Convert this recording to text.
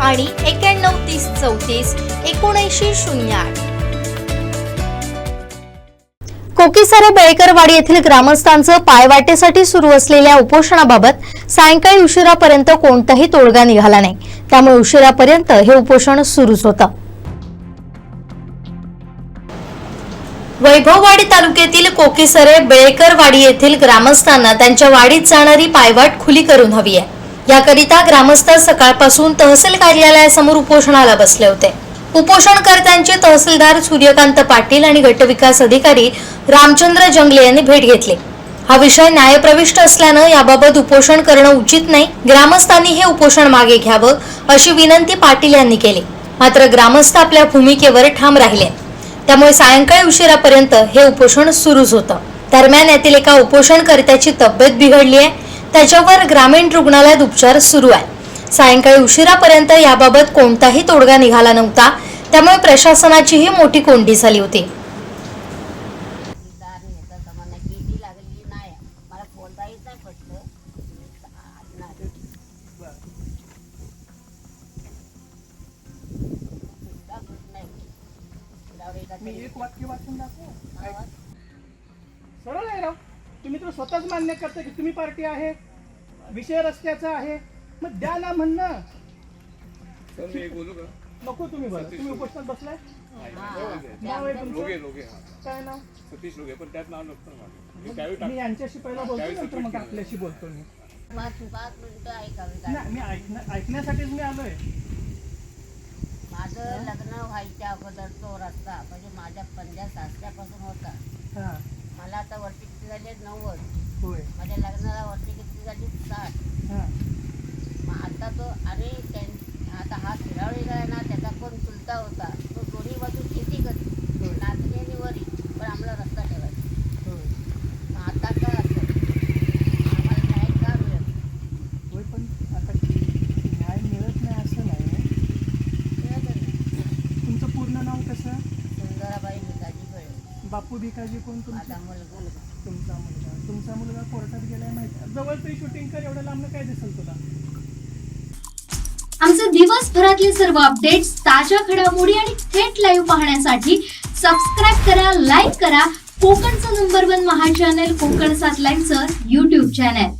आणि एक्याण्णव तीस चौतीस एकोणऐंशी शून्य आठ. कोकीसरे बेळकरवाडी येथील ग्रामस्थांचं पायवाटेसाठी सुरू असलेल्या उपोषणाबाबत सायंकाळी उशिरापर्यंत कोणताही तोडगा निघाला नाही. त्यामुळे उशिरापर्यंत हे उपोषण सुरूच होतं. वैभववाडी तालुक्यातील कोकीसरे बेळकरवाडी येथील ग्रामस्थांना त्यांच्या वाडीत जाणारी पायवाट खुली करून हवी आहे. याकरिता ग्रामस्थ सकाळपासून तहसील कार्यालयासमोर उपोषणाला बसले होते. उपोषणकर्त्यांचे तहसीलदार सूर्यकांत पाटील आणि गटविकास अधिकारी रामचंद्र जंगले यांनी भेट घेतली. हा विषय न्यायप्रविष्ट असल्यानं याबाबत उपोषण करणं उचित नाही ग्रामस्थांनी हे उपोषण मागे घ्यावं अशी विनंती पाटील यांनी केली. मात्र ग्रामस्थ आपल्या भूमिकेवर ठाम राहिले. त्यामुळे सायंकाळी उशिरापर्यंत हे उपोषण सुरूच होतं. दरम्यान यातील एका उपोषणकर्त्याची तब्येत बिघडली आहे. त्याच्यावर ग्रामीण रुग्णालयात उपचार सुरू आहे सायंकाळी उशिरापर्यंत याबाबत कोणताही तोडगा निघाला नव्हता. त्यामुळे प्रशासनाचीही मोठी कोंडी झाली होती. मी एका वाक्य वाचून दाखव. सरळ आहे राव. तुम्ही तर स्वतःच मान्य करता की तुम्ही पार्टी आहे. विषय रस्त्याचा आहे. मग द्या ना म्हणणं. सर मी एक बोलू का? नको तुम्ही बरं. तुम्ही उपोषणात बसलाय? नाव आहे तुमचं लोगे लोगे हा. काय नाव? सतीश लोगे पण त्यात नाव नसतं माझं मी त्यावेळी मी यांच्याशी पहिला बोलतो त्यावेळी नंतर मग आपल्याशी बोलतो मी. पाच पाच मिनिटं ऐकावी लागली. नाही मी ऐकण्या ऐकण्यासाठीच मी आलोय. माझं लग्न व्हायच्या अगोदर तो रस्ता म्हणजे माझ्या पंजा सासऱ्यापासून होता. हा. मला आता वरती किती झाले? नव्वद. होय. माझ्या लग्नाला वरती किती झाली साठ हा मग आता तो आणि त्यां- आता हा शिरावळीला आहे ना त्याचा कोण चुलता होता तो दोन्ही बाजू शेती करी होय. नाचणी आणि वरी पण आम्हाला रस्ता ठेवायचा होय मग आता का असं आम्हाला न्याय का मिळत होय पण आता न्याय मिळत नाही असं नाही मिळत नाही. तुमचं पूर्ण नाव कसं सुंदराबाई भिकाजी कळे बापू भिकाजी कोण तुमचं? मुलगा तुमचा मुलगा. तुमचा मुलगा कोर्टात गेलाय माहिती आहे. जवळ तरी शूटिंग कर एवढं लांब काय दिसेल तुला? आमचे दिवसभरातले सर्व अपडेट्स ताज्या घडामोडी आणि थेट लाईव्ह पाहण्यासाठी सबस्क्राईब करा लाईक करा. कोकणचं नंबर वन महा चॅनल कोकण सात लाईव्हचं युट्यूब चॅनल